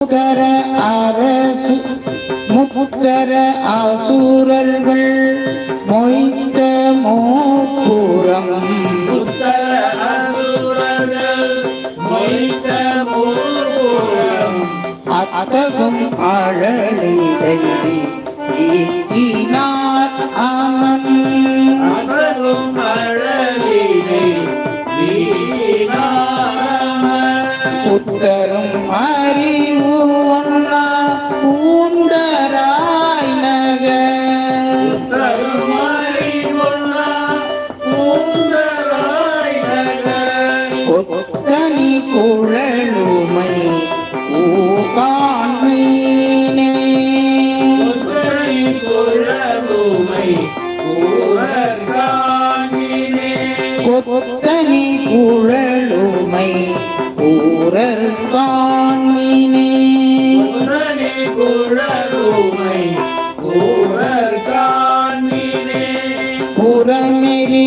முத்தர அரசு முத்தர அசுரர்கள் மொய்த்த மோப்புறம் உத்தர அசுரர்கள் மொய்த்த மூர்வம் அத்தகும் அழலிதை அமன். புத்தரும் அறிவு கொத்தனி குழலுமை கொத்தனி குழலுமை கொத்தனி குழலுமை ஊரர் காண்மினே குழலுமை ஊரகாணினே புறம்